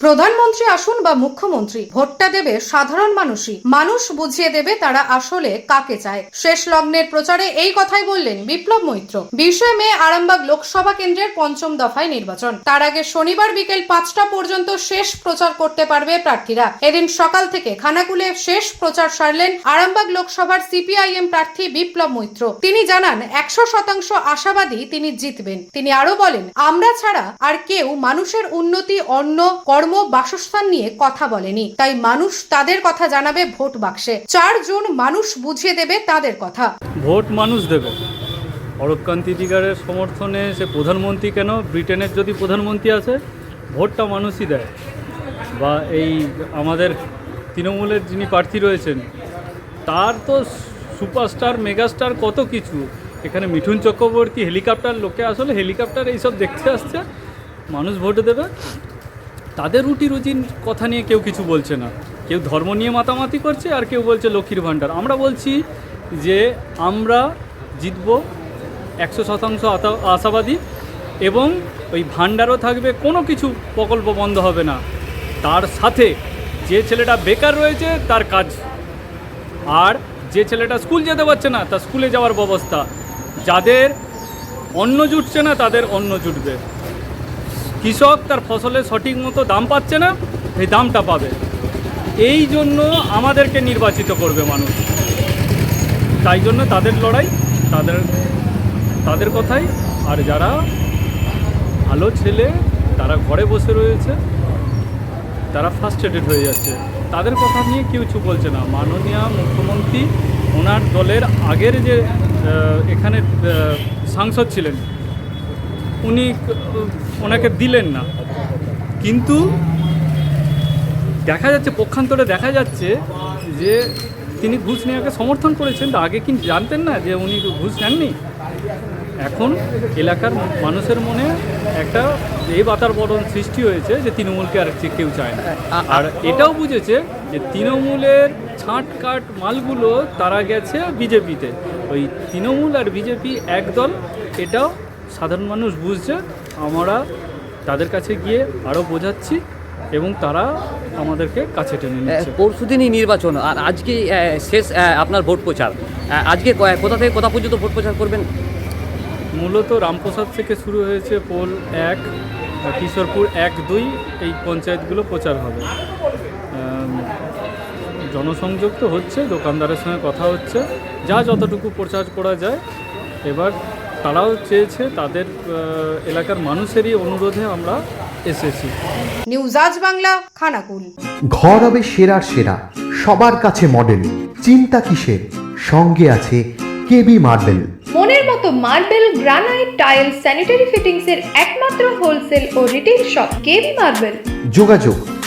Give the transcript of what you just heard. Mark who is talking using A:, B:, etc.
A: প্রধানমন্ত্রী আসুন বা মুখ্যমন্ত্রী, ভোটটা দেবে সাধারণ মানুষই। মানুষ বুঝিয়ে দেবে তারা আসলে কাকে চায়। শেষ লগ্নের প্রচারে এই কথাই বললেন বিপ্লব মৈত্র। বিশে মে আরামবাগ লোকসভা কেন্দ্রের পঞ্চম দফায় নির্বাচন। তার আগে শনিবার বিকেল পাঁচটা পর্যন্ত শেষ প্রচার করতে পারবে প্রার্থীরা। এদিন সকাল থেকে খানাকুলে শেষ প্রচার সারলেন আরামবাগ লোকসভার সিপিআইএম প্রার্থী বিপ্লব মৈত্র। তিনি জানান, একশো শতাংশ আশাবাদী তিনি জিতবেন। তিনি আরও বলেন, আমরা ছাড়া আর কেউ মানুষের উন্নতি অন্ন কর্ম বাসস্থান নিয়ে কথা বলেনি। তাই মানুষ তাদের কথা জানাবে ভোট বাক্সে। চার জুন মানুষ বুঝিয়ে দেবে তাদের কথা।
B: ভোট মানুষ দেবে। অরূপকান্তি দিগারের সমর্থনে সে প্রধানমন্ত্রী কেন? ব্রিটেনের যদি প্রধানমন্ত্রী আছে ভোটটা মানুষই দেয়। বা এই আমাদের তৃণমূলের যিনি প্রার্থী রয়েছেন, তার তো সুপারস্টার, মেগাস্টার কত কিছু। এখানে মিঠুন চক্রবর্তী, হেলিকপ্টার, লোকে আসলে হেলিকপ্টার এইসব দেখতে আসছে। মানুষ ভোট দেবে। তাদের রুটি রুজির কথা নিয়ে কেউ কিছু বলছে না। কেউ ধর্ম নিয়ে মাতামাতি করছে আর কেউ বলছে লক্ষ্মীর ভাণ্ডার। আমরা বলছি যে আমরা জিতব একশো শতাংশ আশাবাদী এবং ওই ভাণ্ডারও থাকবে, কোনো কিছু প্রকল্প বন্ধ হবে না। তার সাথে যে ছেলেটা বেকার রয়েছে, তার কাজ। আর যে ছেলেটা স্কুল যেতে পারছে না, তার স্কুলে যাওয়ার ব্যবস্থা। যাদের অন্ন জুটছে না, তাদের অন্ন জুটবে। কৃষক তার ফসলের সঠিক মতো দাম পাচ্ছে না, এই দামটা পাবে। এই জন্য আমাদেরকে নির্বাচিত করবে মানুষ। তাই জন্য তাদের লড়াই, তাদের তাদের কথাই। আর যারা ভালো ছেলে, তারা ঘরে বসে রয়েছে, তারা ফার্স্টেডেড হয়ে যাচ্ছে। তাদের কথা নিয়ে কেউ কিছু বলছে না। মাননীয় মুখ্যমন্ত্রী, ওনার দলের আগের যে এখানে সাংসদ ছিলেন উনি ওনাকে দিলেন না। কিন্তু দেখা যাচ্ছে পক্ষান্তরে দেখা যাচ্ছে যে তিনি ঘুষ নেওয়াকে সমর্থন করেছেন তো আগে কি জানতেন না যে উনি ঘুষ নেননি? এখন এলাকার মানুষের মনে একটা এই বাতাবরণ সৃষ্টি হয়েছে যে তৃণমূলকে আর কেউ চায় না। আর এটাও বুঝেছে যে তৃণমূলের ছাঁট কাট মালগুলো তারা গেছে বিজেপিতে। ওই তৃণমূল আর বিজেপি একদল এটাও সাধারণ মানুষ বুঝছে আমরা তাদের কাছে গিয়ে আরও বোঝাচ্ছি এবং তারা আমাদেরকে কাছে টেনে নিচ্ছে।
C: পরশু দিনই নির্বাচন আর আজকে শেষ আপনার ভোট প্রচার। আজকে কোথা থেকে কোথা পর্যন্ত ভোট প্রচার করবেন?
B: মূলত রামপ্রসাদ থেকে শুরু হয়েছে পোল এক কিশোরপুর এক দুই এই পঞ্চায়েতগুলো প্রচার হবে। জনসংযোগ তো হচ্ছে দোকানদারের সঙ্গে কথা হচ্ছে। যা যতটুকু প্রচার করা যায় এবার তারাও চেয়েছে তাদের এলাকার মানুষেরই অনুরোধে আমরা এসেছি।
A: নিউজ আজ বাংলা খানাকুল।
D: ঘর হবে সেরার সেরা সবার কাছে মডেল চিন্তা কিসের? সঙ্গে আছে কেবি মার্বেল।
E: মনের মতো marble granite tile sanitary fittings এর একমাত্র হোলসেল ও রিটেল শপ কেবি মার্বেল।
D: যোগাযোগ